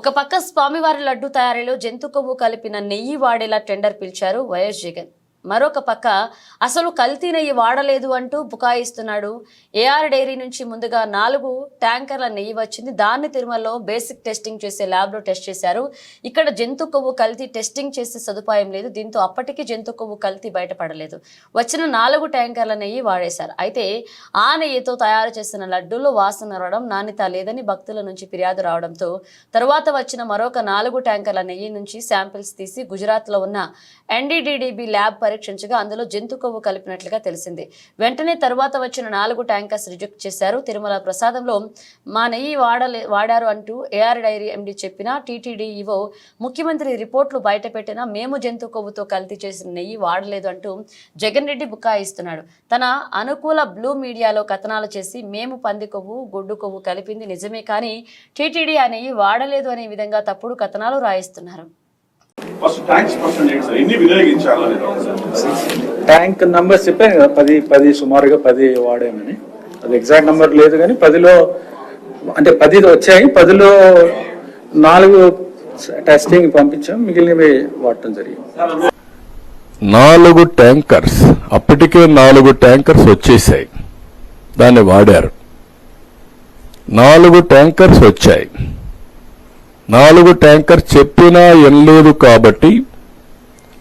ఒక పక్క స్వామివారి లడ్డు తయారీలో జంతు కొవ్వు కలిపిన నెయ్యి వాడేలా టెండర్ పిలిచారు వైఎస్ జగన్. మరొక పక్క అసలు కల్తీ నెయ్యి వాడలేదు అంటూ బుకాయిస్తున్నాడు. ఏఆర్ డైరీ నుంచి ముందుగా నాలుగు ట్యాంకర్ల నెయ్యి వచ్చింది. దాన్ని తిరుమలలో బేసిక్ టెస్టింగ్ చేసే ల్యాబ్లో టెస్ట్ చేశారు. ఇక్కడ జంతు కొవ్వు కల్తీ టెస్టింగ్ చేసే సదుపాయం లేదు. దీంతో అప్పటికీ జంతు కొవ్వు కల్తీ బయటపడలేదు. వచ్చిన నాలుగు ట్యాంకర్ల నెయ్యి వాడేశారు. అయితే ఆ నెయ్యితో తయారు చేసిన లడ్డూలు వాసన రావడం నాణ్యత లేదని భక్తుల నుంచి ఫిర్యాదు రావడంతో తరువాత వచ్చిన మరొక నాలుగు ట్యాంకర్ల నెయ్యి నుంచి శాంపిల్స్ తీసి గుజరాత్లో ఉన్న ఎన్డీడీడీబీ ల్యాబ్ పరీక్షించగా అందులో జంతు కొవ్వు కలిపినట్లుగా తెలిసింది. వెంటనే తరువాత వచ్చిన నాలుగు ట్యాంకర్స్ రిజెక్ట్ చేశారు. తిరుమల ప్రసాదంలో మా నెయ్యి వాడలే వాడారు అంటూ ఏఆర్ డైరీ ఎండి చెప్పిన టీటీడీ ఈవో ముఖ్యమంత్రి రిపోర్ట్లు బయటపెట్టినా మేము జంతు కొవ్వుతో కల్తీ చేసిన నెయ్యి వాడలేదు అంటూ జగన్ రెడ్డి బుకాయిస్తున్నాడు తన అనుకూల బ్లూ మీడియాలో కథనాలు చేసి మేము పంది కొవ్వు గొడ్డు కొవ్వు కలిపింది నిజమే కానీ టీటీడీ ఆ నెయ్యి వాడలేదు అనే విధంగా తప్పుడు కథనాలు రాయిస్తున్నారు. ఫస్ట్ ట్యాక్స్ పర్సెంట్ ఏంటి సార్ ఎన్ని వినియోగించాలనేది ఒకసారి. ట్యాంక్ నంబర్ చెప్పాను కదా పది పది సుమారుగా పది వాడామని. అది ఎగ్జాక్ట్ నంబర్ లేదు కానీ పదిలో అంటే పది వచ్చాయి. పదిలో నాలుగు టెస్టింగ్ పంపించాం. మిగిలినవి వాడటం జరిగింది. నాలుగు ట్యాంకర్స్. అప్పటికే నాలుగు ట్యాంకర్స్ వచ్చేసాయి. దాన్ని వాడారు. నాలుగు ట్యాంకర్స్ వచ్చాయి. నాలుగు ట్యాంకర్ చెప్పినా ఎనలేదు కాబట్టి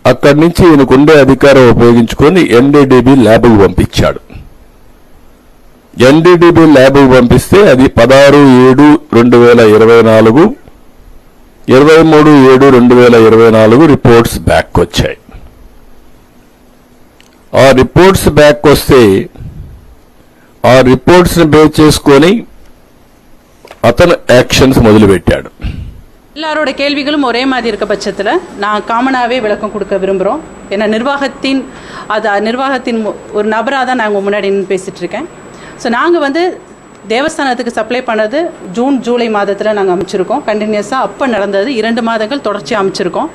అక్కడి నుంచి ఈయనకుండే అధికారం ఉపయోగించుకొని ఎన్డీడీబీ ల్యాబ్కు పంపించాడు. ఎన్డీడీబీ ల్యాబ్కు పంపిస్తే అది పదహారు ఏడు రెండు వేల ఇరవై నాలుగు ఇరవై మూడు ఏడు రెండు వేల ఇరవై నాలుగు రిపోర్ట్స్ బ్యాక్ వచ్చాయి. ఆ రిపోర్ట్స్ బ్యాక్ వస్తే ఆ రిపోర్ట్స్ని బేస్ చేసుకొని అతను యాక్షన్స్ మొదలుపెట్టాడు. எல்லாரோட கேள்விகளும் ஒரே மாதிரி இருக்க பட்சத்தில் நான் காமனாகவே விளக்கம் கொடுக்க விரும்புகிறோம் ஏன்னா நிர்வாகத்தின் அது நிர்வாகத்தின் ஒரு நபராக தான் நாங்கள் முன்னாடி நின்று பேசிகிட்டு இருக்கேன். ஸோ நாங்கள் வந்து தேவஸ்தானத்துக்கு சப்ளை பண்ணது ஜூன் ஜூலை மாதத்தில் நாங்கள் அமைச்சிருக்கோம். கண்டினியூஸாக அப்போ நடந்தது இரண்டு மாதங்கள் தொடர்ச்சியாக அமைச்சிருக்கோம்.